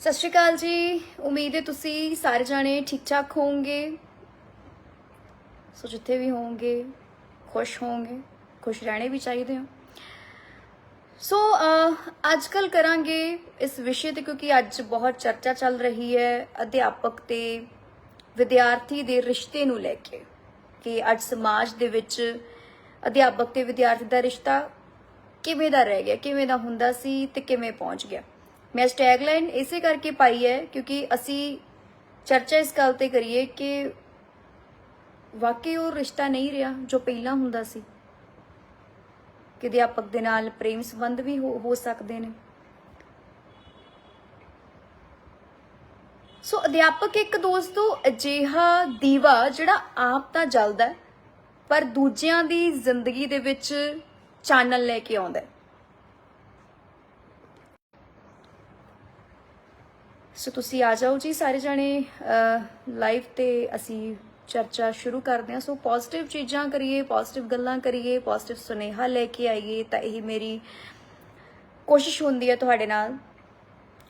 ਸਤਿ ਸ਼੍ਰੀ ਅਕਾਲ ਜੀ। ਉਮੀਦ ਹੈ ਤੁਸੀਂ ਸਾਰੇ ਜਾਣੇ ਠੀਕ ਠਾਕ ਹੋਵੋਗੇ। ਸੋ ਜਿੱਥੇ ਵੀ ਹੋਵੋਗੇ, ਖੁਸ਼ ਹੋਵੋਗੇ, ਖੁਸ਼ ਰਹਿਣੇ ਵੀ ਚਾਹੀਦੇ ਹੋ। ਸੋ ਅੱਜ ਕੱਲ ਕਰਾਂਗੇ ਇਸ ਵਿਸ਼ੇ ਤੇ ਕਿਉਂਕਿ ਅੱਜ ਬਹੁਤ ਚਰਚਾ ਚੱਲ ਰਹੀ ਹੈ ਅਧਿਆਪਕ ਤੇ ਵਿਦਿਆਰਥੀ ਦੇ ਰਿਸ਼ਤੇ ਨੂੰ ਲੈ ਕੇ ਕਿ ਅੱਜ ਸਮਾਜ ਦੇ ਵਿੱਚ ਅਧਿਆਪਕ ਤੇ ਵਿਦਿਆਰਥੀ ਦਾ ਰਿਸ਼ਤਾ ਕਿਵੇਂ ਦਾ ਰਹਿ ਗਿਆ, ਕਿਵੇਂ ਦਾ ਹੁੰਦਾ ਸੀ ਤੇ ਕਿਵੇਂ ਪਹੁੰਚ ਗਿਆ। ਮੈਂ ਇਸ ਟੈਗਲਾਈਨ ਇਸੇ ਕਰਕੇ ਪਾਈ ਹੈ ਕਿਉਂਕਿ ਅਸੀਂ ਚਰਚਾ ਇਸ ਗੱਲ ਤੇ ਕਰੀਏ ਕਿ ਵਾਕਈ ਉਹ ਰਿਸ਼ਤਾ ਨਹੀਂ ਰਿਹਾ ਜੋ ਪਹਿਲਾਂ ਹੁੰਦਾ ਸੀ। ਕਿ ਅਧਿਆਪਕ ਦੇ ਨਾਲ ਪ੍ਰੇਮ ਸੰਬੰਧ ਵੀ ਹੋ ਸਕਦੇ ਨੇ। ਸੋ ਅਧਿਆਪਕ ਇੱਕ ਦੋਸਤੋ ਅਜਿਹਾ ਦੀਵਾ ਜਿਹੜਾ ਆਪ ਤਾਂ ਜਲਦਾ ਪਰ ਦੂਜਿਆਂ ਦੀ ਜ਼ਿੰਦਗੀ ਦੇ ਵਿੱਚ ਚਾਨਣ ਲੈ ਕੇ ਆਉਂਦਾ ਸੋ ਤੁਸੀਂ ਆ ਜਾਓ ਜੀ, ਸਾਰੇ ਜਣੇ ਲਾਈਵ ਤੇ ਅਸੀਂ ਚਰਚਾ ਸ਼ੁਰੂ ਕਰਦੇ ਹਾਂ। ਸੋ ਪੋਜ਼ਿਟਿਵ ਚੀਜ਼ਾਂ ਕਰੀਏ ਪੋਜ਼ਿਟਿਵ ਗੱਲਾਂ ਕਰੀਏ ਪੋਜ਼ਿਟਿਵ ਸੁਨੇਹਾ ਲੈ ਕੇ ਆਈਏ, ਤਾਂ ਇਹ ਮੇਰੀ ਕੋਸ਼ਿਸ਼ ਹੁੰਦੀ ਹੈ ਤੁਹਾਡੇ ਨਾਲ।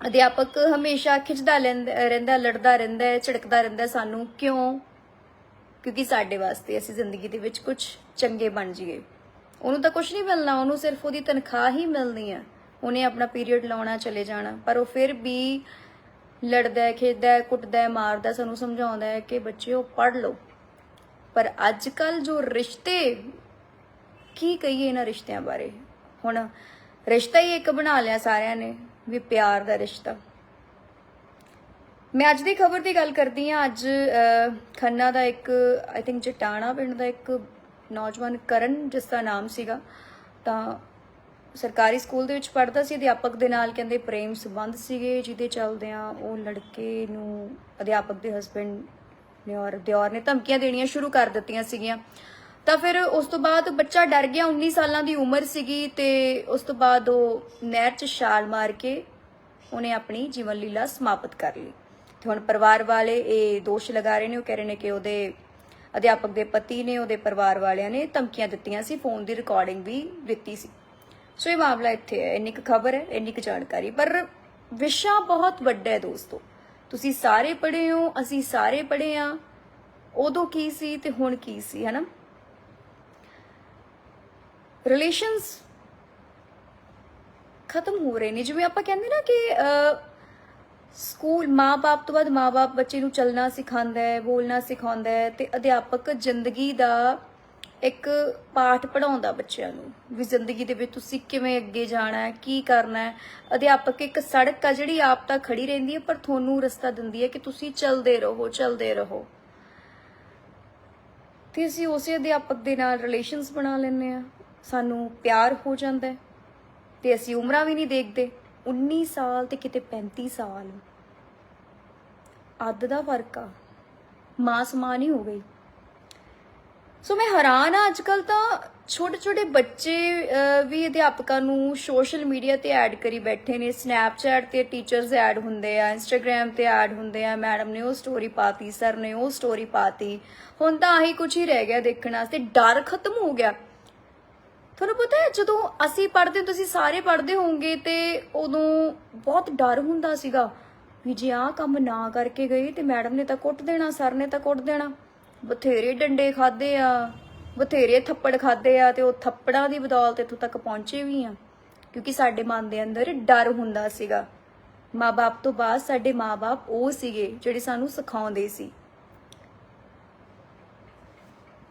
ਅਧਿਆਪਕ ਹਮੇਸ਼ਾ ਖਿੱਚਦਾ ਲੈਂਦਾ- ਰਹਿੰਦਾ, ਲੜਦਾ ਰਹਿੰਦਾ ਝਿੜਕਦਾ ਰਹਿੰਦਾ ਸਾਨੂੰ। ਕਿਉਂ? ਕਿਉਂਕਿ ਸਾਡੇ ਵਾਸਤੇ ਅਸੀਂ ਜ਼ਿੰਦਗੀ ਦੇ ਵਿੱਚ ਕੁਝ ਚੰਗੇ ਬਣ ਜਾਈਏ। ਉਹਨੂੰ ਤਾਂ ਕੁਝ ਨਹੀਂ ਮਿਲਣਾ, ਉਹਨੂੰ ਸਿਰਫ ਉਹਦੀ ਤਨਖਾਹ ਹੀ ਮਿਲਣੀ ਹੈ। ਉਹਨੇ ਆਪਣਾ ਪੀਰੀਅਡ ਲਾਉਣਾ, ਚਲੇ ਜਾਣਾ। ਪਰ ਉਹ ਫਿਰ ਵੀ ਲੜਦਾ ਹੈ, ਖੇਡਦਾ ਹੈ, ਕੁੱਟਦਾ ਹੈ, ਮਾਰਦਾ ਸਾਨੂੰ ਸਮਝਾਉਂਦਾ ਹੈ ਕਿ ਬੱਚਿਓ ਪੜ੍ਹ ਲਓ। ਪਰ ਅੱਜ ਕੱਲ ਜੋ ਰਿਸ਼ਤੇ, ਕੀ ਕਹੀਏ ਇਹਨਾਂ ਰਿਸ਼ਤਿਆਂ ਬਾਰੇ? ਹੁਣ ਰਿਸ਼ਤਾ ਹੀ ਇੱਕ ਬਣਾ ਲਿਆ ਸਾਰਿਆਂ ਨੇ, ਵੀ ਪਿਆਰ ਦਾ ਰਿਸ਼ਤਾ। ਮੈਂ ਅੱਜ ਦੀ ਖਬਰ ਦੀ ਗੱਲ ਕਰਦੀ ਹਾਂ। ਅੱਜ ਖੰਨਾ ਦਾ ਇੱਕ ਆਈ ਥਿੰਕ ਜਟਾਣਾ ਪਿੰਡ ਦਾ ਇੱਕ ਨੌਜਵਾਨ ਕਰਨ ਜਿਸ ਦਾ ਨਾਮ ਸੀਗਾ, ਤਾਂ ਸਰਕਾਰੀ ਸਕੂਲ ਦੇ ਵਿੱਚ ਪੜ੍ਹਦਾ ਸੀ, ਅਧਿਆਪਕ ਦੇ ਨਾਲ ਕਹਿੰਦੇ ਪ੍ਰੇਮ ਸੰਬੰਧ ਸੀਗੇ, ਜਿਹਦੇ ਚੱਲਦਿਆਂ ਉਹ ਲੜਕੇ ਨੂੰ ਅਧਿਆਪਕ ਦੇ ਹਸਬੰਡ ਨੇ ਔਰ ਦਿਓਰ ਨੇ ਧਮਕੀਆਂ ਦੇਣੀਆਂ ਸ਼ੁਰੂ ਕਰ ਦਿੱਤੀਆਂ ਸੀਗੀਆਂ। ਤਾਂ ਫਿਰ ਉਸ ਤੋਂ ਬਾਅਦ ਬੱਚਾ ਡਰ ਗਿਆ 19 ਸਾਲਾਂ ਦੀ ਉਮਰ ਸੀਗੀ ਤੇ ਉਸ ਤੋਂ ਬਾਅਦ ਉਹ ਨਹਿਰ 'ਚ ਛਾਲ ਮਾਰ ਕੇ ਉਹਨੇ ਆਪਣੀ ਜੀਵਨ ਲੀਲਾ ਸਮਾਪਤ ਕਰ ਲਈ। ਤੇ ਹੁਣ ਪਰਿਵਾਰ ਵਾਲੇ ਇਹ ਦੋਸ਼ ਲਗਾ ਰਹੇ ਨੇ, ਉਹ ਕਹਿ ਰਹੇ ਨੇ ਕਿ ਉਹਦੇ ਅਧਿਆਪਕ ਦੇ ਪਤੀ ਨੇ, ਉਹਦੇ ਪਰਿਵਾਰ ਵਾਲਿਆਂ ਨੇ ਧਮਕੀਆਂ ਦਿੱਤੀਆਂ ਸੀ, ਫੋਨ ਦੀ ਰਿਕਾਰਡਿੰਗ ਵੀ ਦਿੱਤੀ ਸੀ। ਸੋ ਇਹ ਮਾਮਲਾ ਇੱਥੇ ਹੈ ਇੰਨੀ ਕੁ ਖਬਰ ਹੈ ਇੰਨੀ ਕੁ ਜਾਣਕਾਰੀ। ਪਰ ਵਿਸ਼ਾ ਬਹੁਤ ਵੱਡਾ ਹੈ ਦੋਸਤੋ। ਤੁਸੀਂ ਸਾਰੇ ਪੜ੍ਹੇ ਹੋ ਅਸੀਂ ਸਾਰੇ ਪੜ੍ਹੇ ਆ। ਉਦੋਂ ਕੀ ਸੀ ਤੇ ਹੁਣ ਕੀ ਸੀ ਹਨਾ? ਰਿਲੇਸ਼ਨਸ ਖਤਮ ਹੋ ਰਹੇ ਨੇ। ਜਿਵੇਂ ਆਪਾਂ ਕਹਿੰਦੇ ਨਾ ਕਿ ਅਹ, ਸਕੂਲ ਮਾਪੇ ਤੋਂ ਬਾਅਦ ਮਾਪੇ ਬੱਚੇ ਨੂੰ ਚੱਲਣਾ ਸਿਖਾਉਂਦਾ ਹੈ ਬੋਲਣਾ ਸਿਖਾਉਂਦਾ ਹੈ ਤੇ ਅਧਿਆਪਕ ਜ਼ਿੰਦਗੀ ਦਾ ਇੱਕ ਪਾਠ ਪੜਾਉਂਦਾ ਬੱਚਿਆਂ ਨੂੰ ਵੀ ਜ਼ਿੰਦਗੀ ਦੇ ਵਿੱਚ ਤੁਸੀਂ ਕਿਵੇਂ ਅੱਗੇ ਜਾਣਾ ਹੈ, ਕੀ ਕਰਨਾ ਹੈ। ਅਧਿਆਪਕ ਇੱਕ ਸੜਕ ਆ ਜਿਹੜੀ ਆਪ ਤਾਂ ਖੜੀ ਰਹਿੰਦੀ ਹੈ, ਪਰ ਤੁਹਾਨੂੰ ਰਸਤਾ ਦਿੰਦੀ ਹੈ ਕਿ ਤੁਸੀਂ ਚੱਲਦੇ ਰਹੋ ਚੱਲਦੇ ਰਹੋ। ਤੇ ਅਸੀਂ ਉਸੇ ਅਧਿਆਪਕ ਦੇ ਨਾਲ ਰਿਲੇਸ਼ਨਸ ਬਣਾ ਲੈਂਦੇ ਆ ਸਾਨੂੰ ਪਿਆਰ ਹੋ ਜਾਂਦਾ ਹੈ। ਤੇ ਅਸੀਂ ਉਮਰਾਂ ਵੀ ਨਹੀਂ ਦੇਖਦੇ। 19 ਸਾਲ ਤੇ ਕਿਤੇ 35 ਸਾਲ। ਅੱਧ ਦਾ ਫ਼ਰਕ ਆ। ਮਾਂ ਸਮਾਨ ਹੀ ਹੋ ਗਈ। ਸੋ ਮੈਂ ਹੈਰਾਨ ਆ ਅੱਜ ਕੱਲ ਤਾਂ ਛੋਟੇ ਛੋਟੇ ਬੱਚੇ ਵੀ ਅਧਿਆਪਕਾਂ ਨੂੰ ਸੋਸ਼ਲ ਮੀਡੀਆ ਤੇ ਐਡ ਕਰੀ ਬੈਠੇ ਨੇ ਸਨੈਪਚੈਟ ਤੇ ਟੀਚਰਸ ਐਡ ਹੁੰਦੇ ਆ ਇੰਸਟਾਗ੍ਰam ਤੇ ਐਡ ਹੁੰਦੇ ਆ ਮੈਡਮ ਨੇ ਉਹ ਸਟੋਰੀ ਪਾਤੀ ਸਰ ਨੇ ਉਹ ਸਟੋਰੀ ਪਾਤੀ ਹੁਣ ਤਾਂ ਆਹੀ ਕੁਝ ਹੀ ਰਹਿ ਗਿਆ ਦੇਖਣ ਵਾਸਤੇ ਡਰ ਖਤਮ ਹੋ ਗਿਆ ਤੁਹਾਨੂੰ ਪਤਾ ਹੈ ਜਦੋਂ ਅਸੀਂ ਪੜ੍ਹਦੇ ਤੁਸੀਂ ਸਾਰੇ ਪੜ੍ਹਦੇ ਹੋਵੋਗੇ ਤੇ ਉਦੋਂ ਬਹੁਤ ਡਰ ਹੁੰਦਾ ਸੀਗਾ ਵੀ ਜੇ ਆਹ ਕੰਮ ਨਾ ਕਰਕੇ ਗਏ ਤੇ ਮੈਡਮ ਨੇ ਤਾਂ ਕੁੱਟ ਦੇਣਾ ਸਰ ਨੇ ਤਾਂ ਕੁੱਟ ਦੇਣਾ ਬਥੇਰੇ ਡੰਡੇ ਖਾਦੇ ਆ, ਬਥੇਰੇ ਥੱਪੜ ਖਾਦੇ ਆ ਤੇ ਉਹ ਥੱਪੜਾਂ ਦੀ ਬਦੌਲਤ ਇੱਥੋਂ ਤੱਕ ਪਹੁੰਚੇ ਵੀ ਆ। ਕਿਉਂਕਿ ਸਾਡੇ ਮਨ ਦੇ ਅੰਦਰ ਡਰ ਹੁੰਦਾ ਸੀਗਾ। ਮਾਪੇ ਤੋਂ ਬਾਅਦ ਸਾਡੇ ਮਾਪੇ ਉਹ ਸੀਗੇ ਜਿਹੜੇ ਸਾਨੂੰ ਸਿਖਾਉਂਦੇ ਸੀ।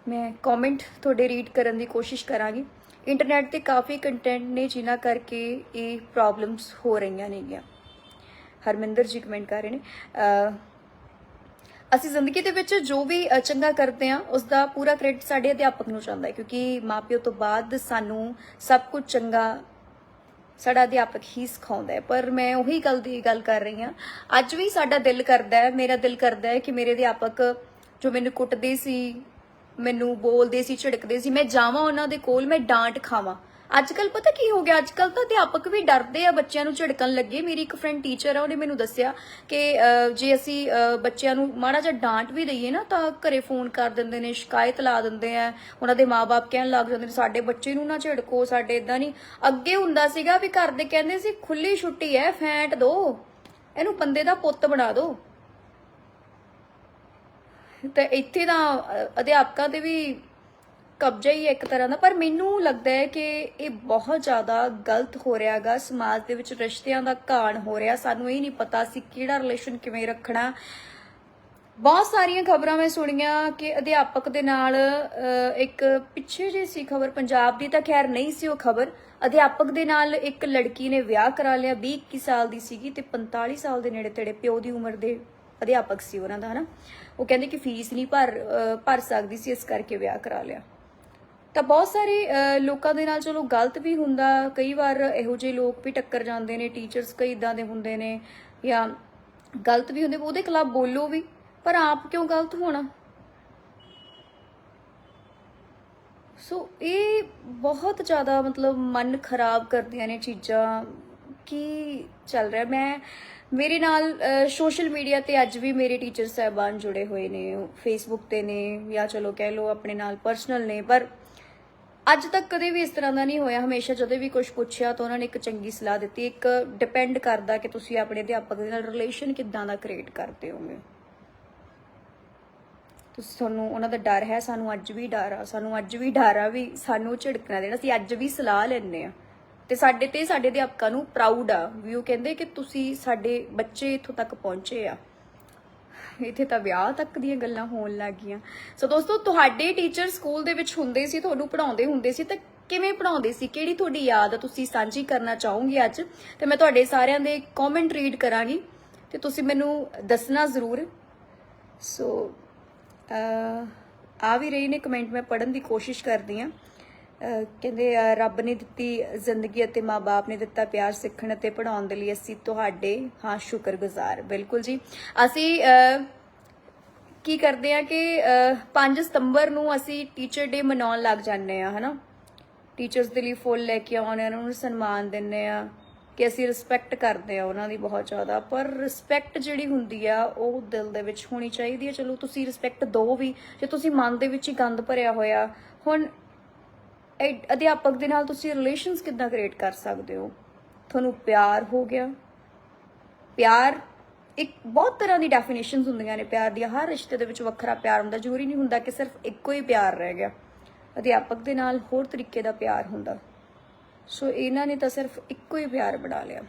ਮੈਂ ਕਮੈਂਟ ਤੁਹਾਡੇ ਰੀਡ ਕਰਨ ਦੀ ਕੋਸ਼ਿਸ਼ ਕਰਾਂਗੀ। ਇੰਟਰਨੈਟ ਤੇ ਕਾਫੀ ਕੰਟੈਂਟ ਨੇ ਜਿਨ੍ਹਾਂ ਕਰਕੇ ਇਹ ਪ੍ਰੋਬਲਮਸ ਹੋ ਰਹੀਆਂ ਨੇਗੀਆਂ। ਹਰਮਿੰਦਰ ਜੀ ਕਮੈਂਟ ਕਰ ਰਹੇ ਨੇ। ਅਸੀਂ ਜ਼ਿੰਦਗੀ ਦੇ ਵਿੱਚ ਜੋ ਵੀ ਚੰਗਾ ਕਰਦੇ ਆ ਉਸ ਦਾ ਪੂਰਾ ਕ੍ਰੈਡਿਟ ਸਾਡੇ ਅਧਿਆਪਕ ਨੂੰ ਜਾਂਦਾ ਹੈ, ਕਿਉਂਕਿ ਮਾਪਿਓ ਤੋਂ ਬਾਅਦ ਸਾਨੂੰ ਸਭ ਕੁਝ ਚੰਗਾ ਸਾਡਾ ਅਧਿਆਪਕ ਹੀ ਸਿਖਾਉਂਦਾ ਹੈ। ਪਰ ਮੈਂ ਉਹੀ ਗੱਲ ਦੀ ਗੱਲ ਕਰ ਰਹੀ ਹਾਂ, ਅੱਜ ਵੀ ਸਾਡਾ ਦਿਲ ਕਰਦਾ ਹੈ, ਮੇਰਾ ਦਿਲ ਕਰਦਾ ਹੈ ਕਿ ਮੇਰੇ ਅਧਿਆਪਕ ਜੋ ਮੈਨੂੰ ਕੁੱਟਦੇ ਸੀ, ਮੈਨੂੰ ਬੋਲਦੇ ਸੀ, ਝਿੜਕਦੇ ਸੀ, ਮੈਂ ਜਾਵਾਂ ਉਹਨਾਂ ਦੇ ਕੋਲ, ਮੈਂ ਡਾਂਟ ਖਾਵਾਂ। ਅੱਜ ਕੱਲ ਪਤਾ ਕੀ ਹੋ ਗਿਆ? ਅੱਜ ਕੱਲ ਤਾਂ ਅਧਿਆਪਕ ਵੀ ਡਰਦੇ ਆ, ਬੱਚਿਆਂ ਨੂੰ ਝਿੜਕਣ ਲੱਗੇ। ਮੇਰੀ ਇੱਕ ਫਰੈਂਡ ਟੀਚਰ ਆ, ਉਹਨੇ ਮੈਨੂੰ ਦੱਸਿਆ ਕਿ ਜੇ ਅਸੀਂ ਬੱਚਿਆਂ ਨੂੰ ਮਾੜਾ ਜਿਹਾ ਡਾਂਟ ਵੀ ਦਈਏ ਨਾ, ਤਾਂ ਘਰੇ ਫੋਨ ਕਰ ਦਿੰਦੇ ਨੇ, ਸ਼ਿਕਾਇਤ ਲਾ ਦਿੰਦੇ ਆ। ਉਹਨਾਂ ਦੇ ਮਾਪੇ ਕਹਿਣ ਲੱਗ ਜਾਂਦੇ ਨੇ, ਸਾਡੇ ਬੱਚੇ ਨੂੰ ਨਾ ਝਿੜਕੋ, ਸਾਡੇ ਇਦਾਂ ਨਹੀਂ। ਅੱਗੇ ਹੁੰਦਾ ਸੀਗਾ ਵੀ ਘਰ ਦੇ ਕਹਿੰਦੇ ਸੀ ਖੁੱਲੀ ਛੁੱਟੀ ਹੈ ਫੈਂਟ ਦੋ। ਇਹਨੂੰ ਬੰਦੇ ਦਾ ਪੁੱਤ ਬਣਾ ਦੋ। ਤੇ ਇੱਥੇ ਤਾਂ ਅਧਿਆਪਕਾਂ ਦੇ ਵੀ ਕਬਜ਼ਾ ਹੀ ਹੈ ਇੱਕ ਤਰ੍ਹਾਂ ਦਾ, ਪਰ ਮੈਨੂੰ ਲੱਗਦਾ ਹੈ ਕਿ ਇਹ ਬਹੁਤ ਜ਼ਿਆਦਾ ਗਲਤ ਹੋ ਰਿਹਾਗਾ। ਸਮਾਜ ਦੇ ਵਿੱਚ ਰਿਸ਼ਤਿਆਂ ਦਾ ਘਾਣ ਹੋ ਰਿਹਾ। ਸਾਨੂੰ ਇਹ ਨਹੀਂ ਪਤਾ ਸੀ ਕਿਹੜਾ ਰਿਲੇਸ਼ਨ ਕਿਵੇਂ ਰੱਖਣਾ। ਬਹੁਤ ਸਾਰੀਆਂ ਖਬਰਾਂ ਮੈਂ ਸੁਣੀਆਂ ਕਿ ਅਧਿਆਪਕ ਦੇ ਨਾਲ ਇੱਕ ਪਿੱਛੇ ਜੇ ਸੀ ਖਬਰ ਪੰਜਾਬ ਦੀ, ਤਾਂ ਖੈਰ ਨਹੀਂ ਸੀ ਉਹ ਖਬਰ। ਅਧਿਆਪਕ ਦੇ ਨਾਲ ਇੱਕ ਲੜਕੀ ਨੇ ਵਿਆਹ ਕਰਾ ਲਿਆ 20 21 ਸਾਲ ਦੀ ਸੀਗੀ ਤੇ 45 ਸਾਲ ਦੇ ਨੇੜੇ ਤੇੜੇ ਪਿਓ ਦੀ ਉਮਰ ਦੇ ਅਧਿਆਪਕ ਸੀ ਉਹਨਾਂ ਦਾ, ਹਨਾ। ਉਹ ਕਹਿੰਦੇ ਕਿ ਫੀਸ ਨਹੀਂ ਭਰ ਭਰ ਸਕਦੀ ਸੀ, ਇਸ ਕਰਕੇ ਵਿਆਹ ਕਰਾ ਲਿਆ। ਤਾਂ ਬਹੁਤ ਸਾਰੇ ਲੋਕਾਂ ਦੇ ਨਾਲ ਚਲੋ ਗਲਤ ਵੀ ਹੁੰਦਾ। ਕਈ ਵਾਰ ਇਹੋ ਜਿਹੇ ਲੋਕ ਵੀ ਟੱਕਰ ਜਾਂਦੇ ਨੇ ਟੀਚਰਸ ਕਈ ਇਦਾਂ ਦੇ ਹੁੰਦੇ ਨੇ ਜਾਂ ਗਲਤ ਵੀ ਹੁੰਦੇ, ਉਹਦੇ ਖਿਲਾਫ ਬੋਲੋ ਵੀ, ਪਰ ਆਪ ਕਿਉਂ ਗਲਤ ਹੋਣਾ? ਸੋ ਇਹ ਬਹੁਤ ਜ਼ਿਆਦਾ ਮਤਲਬ ਮਨ ਖਰਾਬ ਕਰਦੀਆਂ ਨੇ ਚੀਜ਼ਾਂ। ਕੀ ਚੱਲ ਰਿਹਾ? ਮੈਂ, ਮੇਰੇ ਨਾਲ ਸੋਸ਼ਲ ਮੀਡੀਆ ਤੇ ਅੱਜ ਵੀ ਮੇਰੇ ਟੀਚਰ ਸਾਹਿਬਾਨ ਜੁੜੇ ਹੋਏ ਨੇ ਫੇਸਬੁੱਕ ਤੇ ਨੇ ਜਾਂ ਚਲੋ ਕਹਿ ਲਓ ਆਪਣੇ ਨਾਲ ਪਰਸਨਲ ਨੇ, ਪਰ ਅੱਜ ਤੱਕ ਕਦੇ ਵੀ ਇਸ ਤਰ੍ਹਾਂ ਦਾ ਨਹੀਂ ਹੋਇਆ। ਹਮੇਸ਼ਾ ਜਦੋਂ ਵੀ ਕੁਝ ਪੁੱਛਿਆ ਤਾਂ ਉਹਨਾਂ ਨੇ ਇੱਕ ਚੰਗੀ ਸਲਾਹ ਦਿੱਤੀ। ਇੱਕ ਡਿਪੈਂਡ ਕਰਦਾ ਕਿ ਤੁਸੀਂ ਆਪਣੇ ਅਧਿਆਪਕ ਦੇ ਨਾਲ ਰਿਲੇਸ਼ਨ ਕਿੱਦਾਂ ਦਾ ਕ੍ਰੀਏਟ ਕਰਦੇ ਹੋਗੇ। ਤੁਸੀਂ ਤੁਹਾਨੂੰ ਉਹਨਾਂ ਦਾ ਡਰ ਹੈ, ਸਾਨੂੰ ਅੱਜ ਵੀ ਡਰ ਆ, ਸਾਨੂੰ ਅੱਜ ਵੀ ਡਰ ਆ ਵੀ ਸਾਨੂੰ ਝਿੜਕਣਾ ਦੇਣਾ। ਅਸੀਂ ਅੱਜ ਵੀ ਸਲਾਹ ਲੈਂਦੇ ਆ ਤੇ ਸਾਡੇ ਤੇ ਸਾਡੇ ਅਧਿਆਪਕਾਂ ਨੂੰ ਪ੍ਰਾਊਡ ਆ ਵੀ ਉਹ ਕਹਿੰਦੇ ਕਿ ਤੁਸੀਂ ਸਾਡੇ ਬੱਚੇ ਇੱਥੋਂ ਤੱਕ ਪਹੁੰਚੇ ਆ। ਇੱਥੇ ਤਾਂ ਵਿਆਹ ਤੱਕ ਦੀਆਂ ਗੱਲਾਂ ਹੋਣ ਲੱਗ ਗਈਆਂ ਸੋ ਦੋਸਤੋ, ਤੁਹਾਡੇ ਟੀਚਰ ਸਕੂਲ ਦੇ ਵਿੱਚ ਹੁੰਦੇ ਸੀ, ਤੁਹਾਨੂੰ ਪੜਾਉਂਦੇ ਹੁੰਦੇ ਸੀ, ਤਾਂ ਕਿਵੇਂ ਪੜਾਉਂਦੇ ਸੀ? ਕਿਹੜੀ ਤੁਹਾਡੀ ਯਾਦ ਆ? ਤੁਸੀਂ ਸਾਂਝੀ ਕਰਨਾ ਚਾਹੋਗੇ ਅੱਜ? ਤੇ ਮੈਂ ਤੁਹਾਡੇ ਸਾਰਿਆਂ ਦੇ ਕਮੈਂਟ ਰੀਡ ਕਰਾਂਗੀ। ਤੇ ਤੁਸੀਂ ਮੈਨੂੰ ਦੱਸਣਾ ਜ਼ਰੂਰ। ਸੋ ਆ ਵੀ ਰਹੀ ਨੇ ਕਮੈਂਟ ਮੈਂ ਪੜਨ ਦੀ ਕੋਸ਼ਿਸ਼ ਕਰਦੀ ਆ। ਕਹਿੰਦੇ ਅਹ ਰੱਬ ਨੇ ਦਿੱਤੀ ਜ਼ਿੰਦਗੀ ਅਤੇ ਮਾਪੇ ਨੇ ਦਿੱਤਾ ਪਿਆਰ ਸਿੱਖਣ ਅਤੇ ਪੜਾਉਣ ਦੇ ਲਈ ਅਸੀਂ ਤੁਹਾਡੇ ਹਾਂ ਸ਼ੁਕਰਗੁਜ਼ਾਰ। ਬਿਲਕੁਲ ਜੀ। ਅਸੀਂ ਕੀ ਕਰਦੇ ਆ ਕਿ ਅਹ, 5 ਸਤੰਬਰ ਨੂੰ ਅਸੀਂ ਟੀਚਰ ਡੇ ਮਨਾਉਣ ਲੱਗ ਜਾਂਦੇ ਆ ਹਨਾ? ਟੀਚਰਸ ਦੇ ਲਈ ਫੁੱਲ ਲੈ ਕੇ ਆਉਂਦੇ ਆ ਉਹਨਾਂ ਨੂੰ ਸਨਮਾਨ ਦਿੰਦੇ ਆ ਕਿ ਅਸੀਂ ਰਿਸਪੈਕਟ ਕਰਦੇ ਆ ਉਹਨਾਂ ਦੀ ਬਹੁਤ ਜ਼ਿਆਦਾ। ਪਰ ਰਿਸਪੈਕਟ ਜਿਹੜੀ ਹੁੰਦੀ ਆ ਉਹ ਦਿਲ ਦੇ ਵਿੱਚ ਹੋਣੀ ਚਾਹੀਦੀ ਹੈ ਚਲੋ ਤੁਸੀਂ ਰਿਸਪੈਕਟ ਦਿਓ ਵੀ। ਜੇ ਤੁਸੀਂ ਮਨ ਦੇ ਵਿੱਚ ਹੀ ਗੰਦ ਭਰਿਆ ਹੋਇਆ ਹੁਣ ਅਧਿਆਪਕ ਦੇ ਨਾਲ ਤੁਸੀਂ ਰਿਲੇਸ਼ਨਸ ਕਿੱਦਾਂ ਕ੍ਰੀਏਟ ਕਰ ਸਕਦੇ ਹੋ? ਤੁਹਾਨੂੰ ਪਿਆਰ ਹੋ ਗਿਆ? ਪਿਆਰ ਇੱਕ ਬਹੁਤ ਤਰ੍ਹਾਂ ਦੀ ਡੈਫੀਨੇਸ਼ਨਸ ਹੁੰਦੀਆਂ ਨੇ ਪਿਆਰ ਦੀਆਂ। ਹਰ ਰਿਸ਼ਤੇ ਦੇ ਵਿੱਚ ਵੱਖਰਾ ਪਿਆਰ ਹੁੰਦਾ। ਜ਼ਰੂਰੀ ਨਹੀਂ ਹੁੰਦਾ ਕਿ ਸਿਰਫ ਇੱਕੋ ਹੀ ਪਿਆਰ ਰਹਿ ਗਿਆ। ਅਧਿਆਪਕ ਦੇ ਨਾਲ ਹੋਰ ਤਰੀਕੇ ਦਾ ਪਿਆਰ ਹੁੰਦਾ। ਸੋ ਇਹਨਾਂ ਨੇ ਤਾਂ ਸਿਰਫ ਇੱਕੋ ਹੀ ਪਿਆਰ ਬਣਾ ਲਿਆ।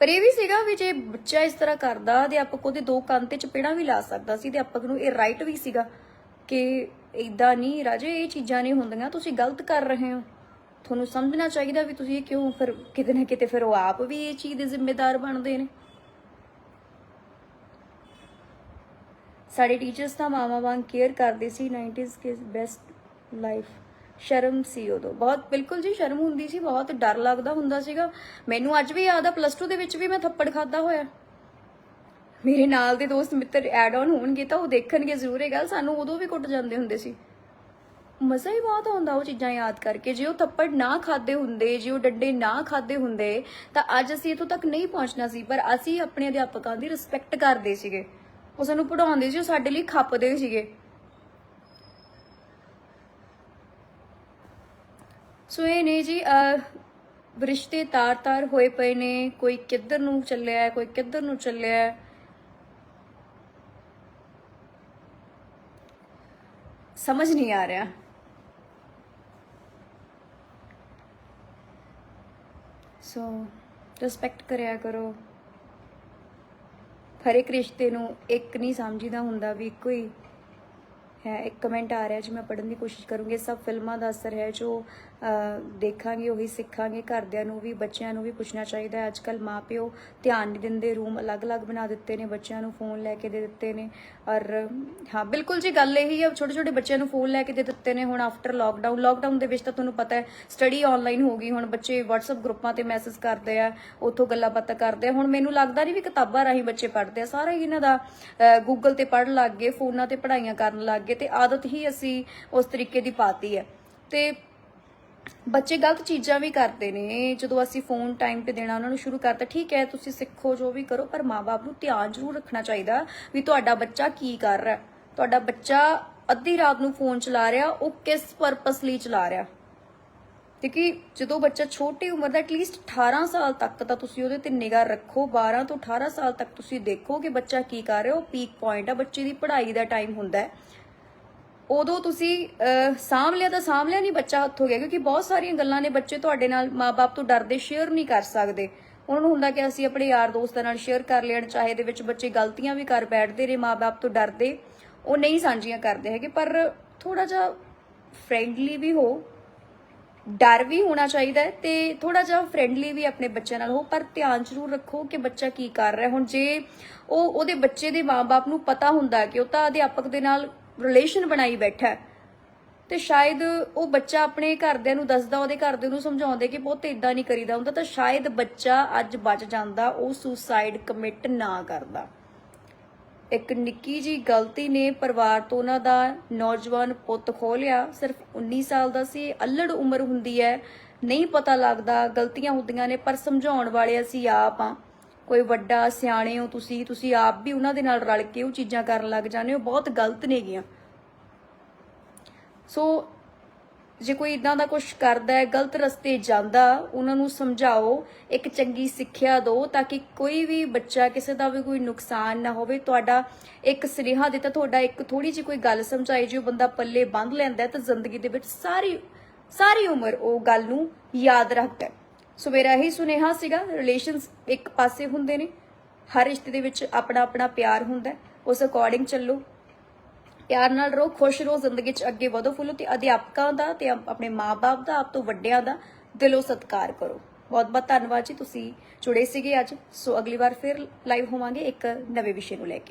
ਪਰ ਇਹ ਵੀ ਸੀਗਾ ਵੀ ਜੇ ਬੱਚਾ ਇਸ ਤਰ੍ਹਾਂ ਕਰਦਾ, ਅਧਿਆਪਕ ਉਹਦੇ ਦੋ ਕੰਨ ਤੇ ਚਪੇੜਾਂ ਵੀ ਲਾ ਸਕਦਾ ਸੀ। ਅਧਿਆਪਕ ਨੂੰ ਇਹ ਰਾਈਟ ਵੀ ਸੀਗਾ ਕਿ ਇਦਾਂ ਨਹੀਂ, ਰਾਜੇ, ਇਹ ਚੀਜ਼ਾਂ ਨਹੀਂ ਹੁੰਦੀਆਂ, ਤੁਸੀਂ ਗਲਤ ਕਰ ਰਹੇ ਹੋ। ਤੁਹਾਨੂੰ ਸਮਝਣਾ ਚਾਹੀਦਾ ਵੀ ਤੁਸੀਂ ਇਹ ਕਿਉਂ ਫਿਰ ਕਿਤੇ ਨਾ ਕਿਤੇ ਫਿਰ ਉਹ ਆਪ ਵੀ ਇਹ ਚੀਜ਼ ਦੇ ਜ਼ਿੰਮੇਦਾਰ ਬਣਦੇ ਨੇ। ਸਾਡੇ ਟੀਚਰਸ ਤਾਂ ਮਾਮਾ ਵਾਂਗ ਕੇਅਰ ਕਰਦੇ ਸੀ 90s ਕੇ ਬੈਸਟ ਲਾਈਫ ਸ਼ਰਮ ਸੀ ਉਦੋਂ। ਬਹੁਤ, ਬਿਲਕੁਲ ਜੀ, ਸ਼ਰਮ ਹੁੰਦੀ ਸੀ, ਬਹੁਤ ਡਰ ਲੱਗਦਾ ਹੁੰਦਾ ਸੀਗਾ। ਮੈਨੂੰ ਅੱਜ ਵੀ ਯਾਦ ਆ ਪਲੱਸ 2 ਦੇ ਵਿੱਚ ਵੀ ਮੈਂ ਥੱਪੜ ਖਾਦਾ ਹੋਇਆ। ਮੇਰੇ ਨਾਲ ਦੇ ਦੋਸਤ ਮਿੱਤਰ ਐਡ ਆਨ ਹੋਣਗੇ ਤਾਂ ਉਹ ਦੇਖਣਗੇ ਜ਼ਰੂਰ ਇਹ ਗੱਲ, ਸਾਨੂੰ ਉਦੋਂ ਵੀ ਕੁੱਟ ਜਾਂਦੇ ਹੁੰਦੇ ਸੀ। ਮਜ਼ਾ ਹੀ ਬਹੁਤ ਆਉਂਦਾ ਉਹ ਚੀਜ਼ਾਂ ਯਾਦ ਕਰਕੇ। ਜੇ ਉਹ ਥੱਪੜ ਨਾ ਖਾਦੇ ਹੁੰਦੇ, ਜੇ ਉਹ ਡੰਡੇ ਨਾ ਖਾਦੇ ਹੁੰਦੇ, ਤਾਂ ਅੱਜ ਅਸੀਂ ਇੱਥੋਂ ਤੱਕ ਨਹੀਂ ਪਹੁੰਚਣਾ ਸੀ, ਪਰ ਅਸੀਂ ਆਪਣੇ ਅਧਿਆਪਕਾਂ ਦੀ ਰਿਸਪੈਕਟ ਕਰਦੇ ਸੀਗੇ। ਉਹ ਸਾਨੂੰ ਪੜਾਉਂਦੇ ਸੀ, ਉਹ ਸਾਡੇ ਲਈ ਖੱਪਦੇ ਸੀਗੇ। ਸੋ ਇਹ ਨੇ ਜੀ ਰਿਸ਼ਤੇ ਤਾਰ-ਤਾਰ ਹੋਏ ਪਏ ਨੇ, ਕੋਈ ਕਿੱਧਰ ਨੂੰ ਚੱਲਿਆ, ਕੋਈ ਕਿੱਧਰ ਨੂੰ ਚੱਲਿਆ। ਸਮਝ ਨਹੀਂ ਆ ਰਿਹਾ। ਸੋ ਰਿਸਪੈਕਟ ਕਰਿਆ ਕਰੋ। ਹਰ ਇੱਕ ਰਿਸ਼ਤੇ ਨੂੰ ਇੱਕ ਨਹੀਂ ਸਮਝੀਦਾ ਹੁੰਦਾ ਵੀ ਇੱਕੋ ਹੀ ਹੈ, ਇੱਕ ਕਮੈਂਟ ਆ ਰਿਹਾ, ਜੀ ਮੈਂ ਪੜਨ ਦੀ ਕੋਸ਼ਿਸ਼ ਕਰੂੰਗੀ। ਸਭ ਫਿਲਮਾਂ ਦਾ ਅਸਰ ਹੈ, ਜੋ ਦੇਖਾਂਗੇ, ਉਹੀ ਸਿੱਖਾਂਗੇ। ਘਰਦਿਆਂ ਨੂੰ ਵੀ, ਬੱਚਿਆਂ ਨੂੰ ਵੀ ਪੁੱਛਣਾ ਚਾਹੀਦਾ ਹੈ। ਅੱਜਕੱਲ ਮਾਪਿਓ ਧਿਆਨ ਨਹੀਂ ਦਿੰਦੇ, ਰੂਮ ਅਲੱਗ-ਅਲੱਗ ਬਣਾ ਦਿੱਤੇ ਨੇ, ਬੱਚਿਆਂ ਨੂੰ ਫੋਨ ਲੈ ਕੇ ਦੇ ਦਿੱਤੇ ਨੇ। ਔਰ, ਹਾਂ, ਬਿਲਕੁਲ ਜੀ, ਗੱਲ ਇਹੀ ਹੈ ਛੋਟੇ ਛੋਟੇ ਬੱਚਿਆਂ ਨੂੰ ਫੋਨ ਲੈ ਕੇ ਦੇ ਦਿੱਤੇ ਨੇ। ਹੁਣ ਆਫਟਰ ਲਾਕਡਾਊਨ ਲਾਕਡਾਊਨ ਦੇ ਵਿੱਚ ਤਾਂ ਤੁਹਾਨੂੰ ਪਤਾ ਹੈ ਸਟੱਡੀ ਆਨਲਾਈਨ ਹੋ ਗਈ। ਹੁਣ ਬੱਚੇ WhatsApp ਗਰੁੱਪਾਂ ਤੇ ਮੈਸੇਜ ਕਰਦੇ ਆ, ਉੱਥੋਂ ਗੱਲਾਂ ਬਾਤਾਂ ਕਰਦੇ ਆ। ਹੁਣ ਮੈਨੂੰ ਲੱਗਦਾ ਨਹੀਂ ਵੀ ਕਿਤਾਬਾਂ ਰਾਹੀਂ ਬੱਚੇ ਪੜ੍ਹਦੇ ਆ। ਸਾਰਾ ਹੀ ਇਹਨਾਂ ਦਾ ਗੂਗਲ ਤੇ ਪੜ੍ਹਨ ਲੱਗ ਗਏ, ਫੋਨਾਂ ਤੇ ਪੜ੍ਹਾਈਆਂ ਕਰਨ ਲੱਗ ਗਏ। ਤੇ ਆਦਤ ਹੀ ਅਸੀਂ ਉਸ ਤਰੀਕੇ ਦੀ ਪਾਤੀ ਹੈ। ਤੇ ਬੱਚੇ ਗਲਤ ਚੀਜ਼ਾਂ ਵੀ ਕਰਦੇ ਨੇ। ਜਦੋਂ ਅਸੀਂ ਫੋਨ ਟਾਈਮ ਤੇ ਦੇਣਾ ਉਹਨਾਂ ਨੂੰ ਸ਼ੁਰੂ ਕਰਤਾ, ਠੀਕ ਹੈ, ਤੁਸੀਂ ਸਿੱਖੋ, ਜੋ ਵੀ ਕਰੋ, ਪਰ ਮਾਪੇ ਨੂੰ ਧਿਆਨ ਜ਼ਰੂਰ ਰੱਖਣਾ ਚਾਹੀਦਾ ਵੀ ਤੁਹਾਡਾ ਬੱਚਾ ਕੀ ਕਰ ਰਿਹਾ ਤੁਹਾਡਾ ਬੱਚਾ ਅੱਧੀ ਰਾਤ ਨੂੰ ਫੋਨ ਚਲਾ ਰਿਹਾ, ਉਹ ਕਿਸ ਪਰਪਸ ਲਈ ਚਲਾ ਰਿਹਾ? ਕਿਉਂਕਿ ਜਦੋਂ ਬੱਚਾ ਛੋਟੀ ਉਮਰ ਦਾ ਐਟਲੀਸਟ 18 ਸਾਲ ਤੱਕ ਤਾਂ ਤੁਸੀਂ ਉਹਦੇ ਤੇ ਨਿਗਾਹ ਰੱਖੋ। 12 ਤੋਂ 18 ਸਾਲ ਤੱਕ ਤੁਸੀਂ ਦੇਖੋ ਕਿ ਬੱਚਾ ਕੀ ਕਰ ਰਿਹਾ, ਉਹ ਪੀਕ ਪੁਆਇੰਟ ਆ, ਬੱਚੇ ਦੀ ਪੜ੍ਹਾਈ ਦਾ ਟਾਈਮ ਹੁੰਦਾ ਹੈ। ਉਦੋਂ ਤੁਸੀਂ ਸਾਂਭ ਲਿਆ ਤਾਂ ਸਾਂਭ ਲਿਆ ਨਹੀਂ ਬੱਚਾ ਹੱਥ ਹੋ ਗਿਆ, ਕਿਉਂਕਿ ਬਹੁਤ ਸਾਰੀਆਂ ਗੱਲਾਂ ਨੇ ਬੱਚੇ ਤੁਹਾਡੇ ਨਾਲ ਮਾਪੇ ਤੋਂ ਡਰਦੇ ਸ਼ੇਅਰ ਨਹੀਂ ਕਰ ਸਕਦੇ। ਉਹਨਾਂ ਨੂੰ ਹੁੰਦਾ ਕਿ ਅਸੀਂ ਆਪਣੇ ਯਾਰ ਦੋਸਤਾਂ ਨਾਲ ਸ਼ੇਅਰ ਕਰ ਲੈਣ, ਚਾਹੇ ਦੇ ਵਿੱਚ ਬੱਚੇ ਗਲਤੀਆਂ ਵੀ ਕਰ ਬੈਠਦੇ ਨੇ ਮਾਪੇ ਤੋਂ ਡਰਦੇ, ਉਹ ਨਹੀਂ ਸਾਂਝੀਆਂ ਕਰਦੇ ਹੈਗੇ। ਪਰ ਥੋੜਾ ਜਿਹਾ ਫ੍ਰੈਂਡਲੀ ਵੀ ਹੋ, ਡਰ ਵੀ ਹੋਣਾ ਚਾਹੀਦਾ ਹੈ ਤੇ ਥੋੜਾ ਜਿਹਾ ਫ੍ਰੈਂਡਲੀ ਵੀ ਆਪਣੇ ਬੱਚਿਆਂ ਨਾਲ ਹੋ। ਪਰ ਧਿਆਨ ਜ਼ਰੂਰ ਰੱਖੋ ਕਿ ਬੱਚਾ ਕੀ ਕਰ ਰਿਹਾ ਹੁਣ ਜੇ ਉਹ, ਉਹਦੇ ਬੱਚੇ ਦੇ ਮਾਪੇ ਨੂੰ ਪਤਾ ਹੁੰਦਾ ਕਿ ਉਹ ਤਾਂ ਅਧਿਆਪਕ ਦੇ ਨਾਲ ਰਿਲੇਸ਼ਨ ਬਣਾਈ ਬੈਠਾ ਤੇ ਸ਼ਾਇਦ ਉਹ ਬੱਚਾ ਆਪਣੇ ਘਰਦਿਆਂ ਨੂੰ ਦੱਸਦਾ, ਉਹਦੇ ਘਰਦਿਆਂ ਨੂੰ ਸਮਝਾਉਂਦੇ ਕਿ ਪੁੱਤ ਇਦਾਂ ਨਹੀਂ ਕਰੀਦਾ ਹੁੰਦਾ, ਤਾਂ ਸ਼ਾਇਦ ਬੱਚਾ ਅੱਜ ਬਚ ਜਾਂਦਾ, ਉਹ ਸੁਸਾਈਡ ਕਮਿਟ ਨਾ ਕਰਦਾ। ਇੱਕ ਨਿੱਕੀ ਜੀ ਗਲਤੀ ਨੇ ਪਰਿਵਾਰ ਤੋਂ ਉਹਨਾਂ ਦਾ ਨੌਜਵਾਨ ਪੁੱਤ ਖੋਹ ਲਿਆ। ਸਿਰਫ 19 ਸਾਲ ਦਾ ਸੀ, ਅਲੜ ਉਮਰ ਹੁੰਦੀ ਹੈ। ਨਹੀਂ ਪਤਾ ਲੱਗਦਾ, ਗਲਤੀਆਂ ਹੁੰਦੀਆਂ ਨੇ, ਪਰ ਸਮਝਾਉਣ ਵਾਲੇ ਅਸੀਂ ਆਪ ਆ ਕੋਈ ਵੱਡਾ, ਸਿਆਣੇ ਹੋ ਤੁਸੀਂ ਤੁਸੀਂ ਆਪ ਵੀ ਉਹਨਾਂ ਦੇ ਨਾਲ ਰਲ ਕੇ ਉਹ ਚੀਜ਼ਾਂ ਕਰਨ ਲੱਗ ਜਾਂਦੇ ਹੋ, ਬਹੁਤ ਗਲਤ ਨੇਗੀਆਂ ਸੋ ਜੇ ਕੋਈ ਇਦਾਂ ਦਾ ਕੁਝ ਕਰਦਾ ਹੈ, ਗਲਤ ਰਸਤੇ ਜਾਂਦਾ, ਉਹਨਾਂ ਨੂੰ ਸਮਝਾਓ, ਇੱਕ ਚੰਗੀ ਸਿੱਖਿਆ ਦਿਓ ਤਾਂ ਕਿ ਕੋਈ ਵੀ ਬੱਚਾ ਕਿਸੇ ਦਾ ਵੀ ਕੋਈ ਨੁਕਸਾਨ ਨਾ ਹੋਵੇ। ਤੁਹਾਡਾ ਇੱਕ ਸੁਨੇਹਾ ਦਿੱਤਾ, ਤੁਹਾਡਾ ਇੱਕ ਥੋੜੀ ਜਿਹੀ ਕੋਈ ਗੱਲ ਸਮਝਾਈ, ਜੇ ਉਹ ਬੰਦਾ ਪੱਲੇ ਬੰਦ ਲੈਂਦਾ ਤਾਂ ਜ਼ਿੰਦਗੀ ਦੇ ਵਿੱਚ ਸਾਰੀ ਸਾਰੀ ਉਮਰ ਉਹ ਗੱਲ ਨੂੰ ਯਾਦ ਰੱਖਦਾ ਸੋ ਮੇਰਾ ਇਹੀ ਸੁਨੇਹਾ ਸੀਗਾ ਰਿਲੇਸ਼ਨਸ ਇੱਕ ਪਾਸੇ ਹੁੰਦੇ ਨੇ, ਹਰ ਰਿਸ਼ਤੇ ਦੇ ਵਿੱਚ ਆਪਣਾ ਆਪਣਾ ਪਿਆਰ ਹੁੰਦਾ ਉਸ ਅਕੋਰਡਿੰਗ ਚੱਲੋ। ਪਿਆਰ ਨਾਲ ਰਹੋ, ਖੁਸ਼ ਰਹੋ, ਜ਼ਿੰਦਗੀ 'ਚ ਅੱਗੇ ਵਧੋ ਫੁੱਲੋ ਤੇ ਅਧਿਆਪਕਾਂ ਦਾ ਤੇ ਆਪ- ਆਪਣੇ ਮਾਪੇ ਦਾ, ਆਪ ਤੋਂ ਵੱਡਿਆਂ ਦਾ ਦਿਲੋਂ ਸਤਿਕਾਰ ਕਰੋ। ਬਹੁਤ ਬਹੁਤ ਧੰਨਵਾਦ ਜੀ, ਤੁਸੀਂ ਜੁੜੇ ਸੀਗੇ ਅੱਜ। ਸੋ ਅਗਲੀ ਵਾਰ ਫਿਰ ਲਾਈਵ ਹੋਵਾਂਗੇ ਇੱਕ ਨਵੇਂ ਵਿਸ਼ੇ ਨੂੰ ਲੈ ਕੇ।